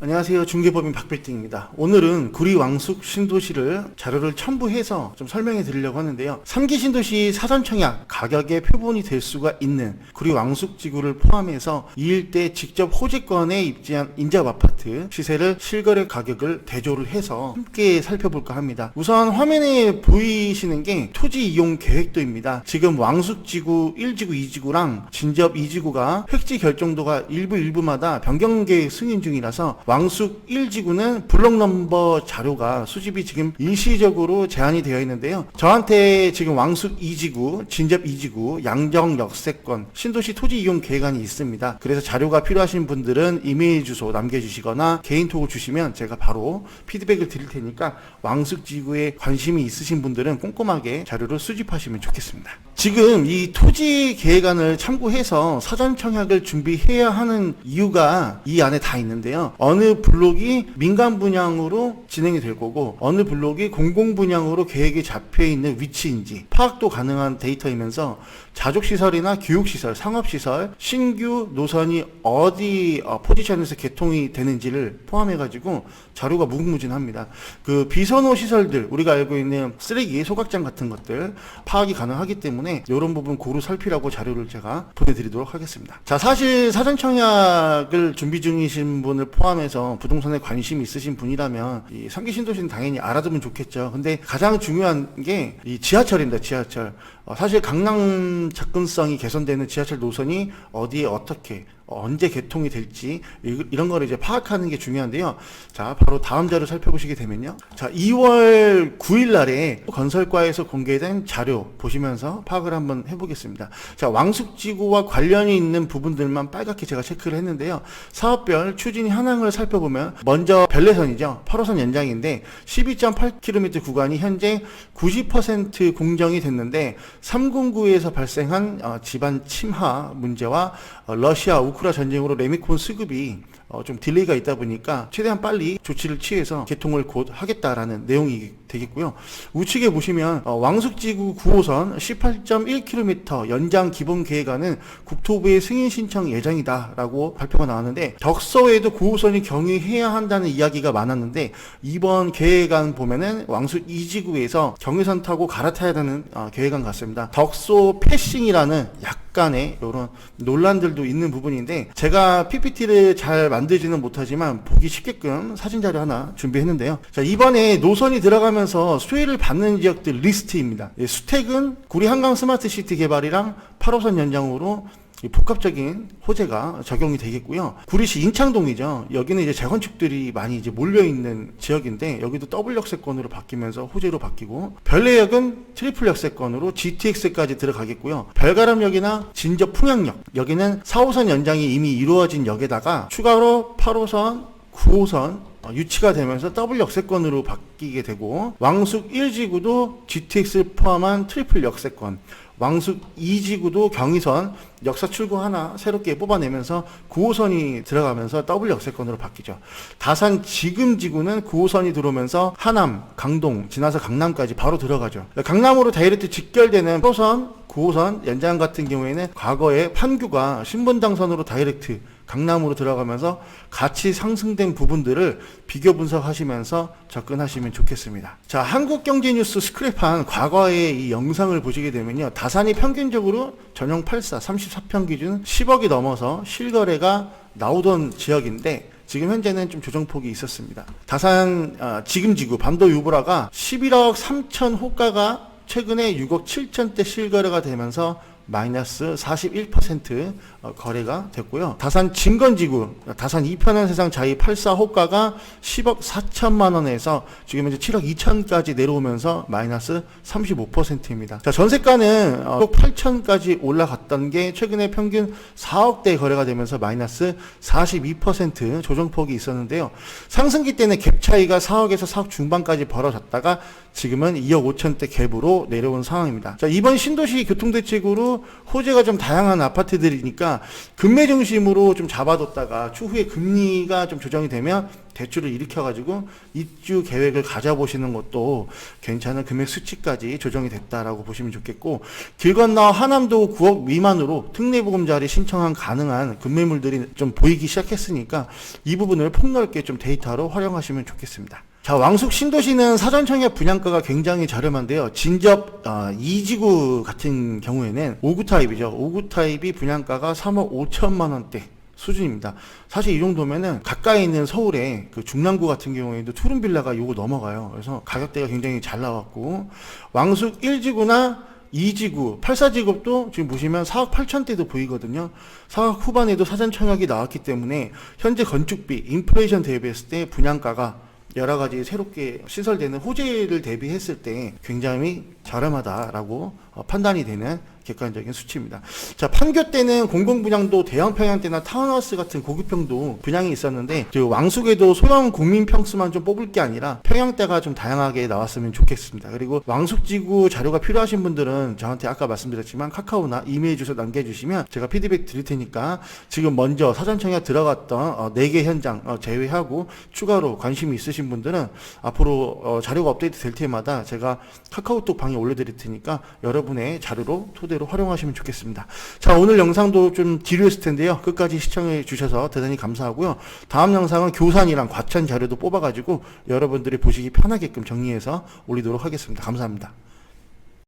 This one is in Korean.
안녕하세요. 중개법인 박빌딩입니다. 오늘은 구리 왕숙 신도시를 자료를 첨부해서 좀 설명해 드리려고 하는데요. 3기 신도시 사전청약 가격의 표본이 될 수가 있는 구리 왕숙 지구를 포함해서 이 일대 직접 호재권에 입지한 인접 아파트 시세를 실거래 가격을 대조를 해서 함께 살펴볼까 합니다. 우선 화면에 보이시는 게 토지 이용 계획도입니다. 지금 왕숙 지구 1지구, 2지구랑 진접 2지구가 획지 결정도가 일부 일부마다 변경 계획 승인 중이라서 왕숙 1지구는 블록 넘버 자료가 수집이 지금 일시적으로 제한이 되어 있는데요. 저한테 지금 왕숙 2지구, 진접 2지구, 양정 역세권, 신도시 토지 이용 계획안이 있습니다. 그래서 자료가 필요하신 분들은 이메일 주소 남겨주시거나 개인톡을 주시면 제가 바로 피드백을 드릴 테니까 왕숙 지구에 관심이 있으신 분들은 꼼꼼하게 자료를 수집하시면 좋겠습니다. 지금 이 토지 계획안을 참고해서 사전 청약을 준비해야 하는 이유가 이 안에 다 있는데요. 어느 블록이 민간 분양으로 진행이 될 거고 어느 블록이 공공 분양으로 계획이 잡혀 있는 위치인지 파악도 가능한 데이터이면서 자족 시설이나 교육 시설, 상업 시설, 신규 노선이 어디 어, 포지션에서 개통이 되는지를 포함해 가지고 자료가 무궁무진합니다. 그 비선호 시설들 우리가 알고 있는 쓰레기 소각장 같은 것들 파악이 가능하기 때문에 이런 부분 고루 살피라고 자료를 제가 보내드리도록 하겠습니다. 자 사실 사전 청약을 준비 중이신 분을 포함해서 부동산에 관심이 있으신 분이라면 이 삼기 신도시는 당연히 알아두면 좋겠죠. 근데 가장 중요한 게 이 지하철입니다. 지하철. 어, 사실 강남 접근성이 개선되는 지하철 노선이 어디에 어떻게 어, 언제 개통이 될지 이- 이런 거를 이제 파악하는 게 중요한데요. 자, 바로 다음 자료 살펴보시게 되면요. 자, 2월 9일 날에 건설과에서 공개된 자료 보시면서 파악을 한번 해보겠습니다. 자, 왕숙지구와 관련이 있는 부분들만 빨갛게 제가 체크를 했는데요. 사업별 추진 현황을 살펴보면 먼저 별내선이죠. 8호선 연장인데 12.8km 구간이 현재 90% 공정이 됐는데 309에서 발생한 어, 집안 침하 문제와 어, 러시아 우크라 전쟁으로 레미콘 수급이 어, 좀 딜레이가 있다 보니까 최대한 빨리 조치를 취해서 개통을 곧 하겠다라는 내용이 되겠고요. 우측에 보시면 어, 왕숙지구 9호선 18.1km 연장 기본 계획안은 국토부의 승인 신청 예정이다라고 발표가 나왔는데 덕서에도 9호선이 경유해야 한다는 이야기가 많았는데 이번 계획안 보면은 왕숙 2지구에서 경유선 타고 갈아타야 되는 어, 계획안 같습니다. 덕소 패싱이라는 약 간의 이런 논란들도 있는 부분인데 제가 PPT를 잘 만들지는 못하지만 보기 쉽게끔 사진 자료 하나 준비했는데요. 자 이번에 노선이 들어가면서 수혜를 받는 지역들 리스트입니다. 예, 수택은 구리 한강 스마트시티 개발이랑 8호선 연장으로 이 복합적인 호재가 적용이 되겠고요. 구리시 인창동이죠. 여기는 이제 재건축들이 많이 이제 몰려 있는 지역인데 여기도 더블 역세권으로 바뀌면서 호재로 바뀌고 별내역은 트리플 역세권으로 GTX까지 들어가겠고요. 별가람역이나 진접 풍양역 여기는 4호선 연장이 이미 이루어진 역에다가 추가로 8호선, 9호선 어, 유치가 되면서 더블 역세권으로 바뀌게 되고 왕숙 1지구도 GTX를 포함한 트리플 역세권 왕숙 2지구도 경의선 역사 출구 하나 새롭게 뽑아내면서 9호선이 들어가면서 더블 역세권으로 바뀌죠. 다산 지금 지구는 9호선이 들어오면서 하남, 강동, 지나서 강남까지 바로 들어가죠. 강남으로 다이렉트 직결되는 8호선, 9호선 연장 같은 경우에는 과거에 판교가 신분당선으로 다이렉트 강남으로 들어가면서 같이 상승된 부분들을 비교 분석하시면서 접근하시면 좋겠습니다. 자, 한국경제뉴스 스크랩한 과거의 이 영상을 보시게 되면요. 다산이 평균적으로 전용 84, 34평 기준 10억이 넘어서 실거래가 나오던 지역인데 지금 현재는 좀 조정폭이 있었습니다. 다산 어, 지금 지구 밤도 유보라가 11억 3천 호가가 최근에 6억 7천대 실거래가 되면서 마이너스 41% 어, 거래가 됐고요. 다산 진건지구, 다산 이편한 세상 자이 84 호가가 10억 4천만 원에서 지금 현재 7억 2천까지 내려오면서 마이너스 35%입니다. 자, 전세가는 어, 6억 8천까지 올라갔던 게 최근에 평균 4억대 거래가 되면서 마이너스 42% 조정폭이 있었는데요. 상승기 때는 갭 차이가 4억에서 4억 중반까지 벌어졌다가 지금은 2억 5천대 갭으로 내려온 상황입니다. 자, 이번 신도시 교통대책으로 호재가 좀 다양한 아파트들이니까 금매 중심으로 좀 잡아뒀다가 추후에 금리가 좀 조정이 되면 대출을 일으켜가지고 입주 계획을 가져보시는 것도 괜찮은 금액 수치까지 조정이 됐다라고 보시면 좋겠고 길 건너 하남도 9억 미만으로 특례보금자리 신청한 가능한 금매물들이 좀 보이기 시작했으니까 이 부분을 폭넓게 좀 데이터로 활용하시면 좋겠습니다. 자, 왕숙 신도시는 사전 청약 분양가가 굉장히 저렴한데요. 진접 어, 2지구 같은 경우에는 5구 타입이죠. 5구 타입이 분양가가 3억 5천만 원대 수준입니다. 사실 이 정도면은 가까이 있는 서울의 그 중랑구 같은 경우에도 투룸 빌라가 요거 넘어가요. 그래서 가격대가 굉장히 잘 나왔고 왕숙 1지구나 2지구, 8사지급도 지금 보시면 4억 8천대도 보이거든요. 4억 후반에도 사전 청약이 나왔기 때문에 현재 건축비, 인플레이션 대비했을 때 분양가가 여러 가지 새롭게 시설되는 호재를 대비했을 때 굉장히 저렴하다라고 어, 판단이 되는 객관적인 수치입니다. 자, 판교 때는 공공분양도 대형 평양대나 타운하우스 같은 고급형도 분양이 있었는데 그 왕숙에도 소형 국민 평수만 좀 뽑을 게 아니라 평양대가 좀 다양하게 나왔으면 좋겠습니다. 그리고 왕숙지구 자료가 필요하신 분들은 저한테 아까 말씀드렸지만 카카오나 이메일 주소 남겨주시면 제가 피드백 드릴 테니까 지금 먼저 사전 청약 들어갔던 4개 현장 어, 제외하고 추가로 관심이 있으신 분들은 앞으로 어, 자료가 업데이트 될 때마다 제가 카카오톡 방에 올려드릴 테니까 여러분의 자료로 토대로 활용하시면 좋겠습니다. 자 오늘 영상도 좀 지루했을 텐데요. 끝까지 시청해 주셔서 대단히 감사하고요. 다음 영상은 교산이랑 과천 자료도 뽑아가지고 여러분들이 보시기 편하게끔 정리해서 올리도록 하겠습니다. 감사합니다.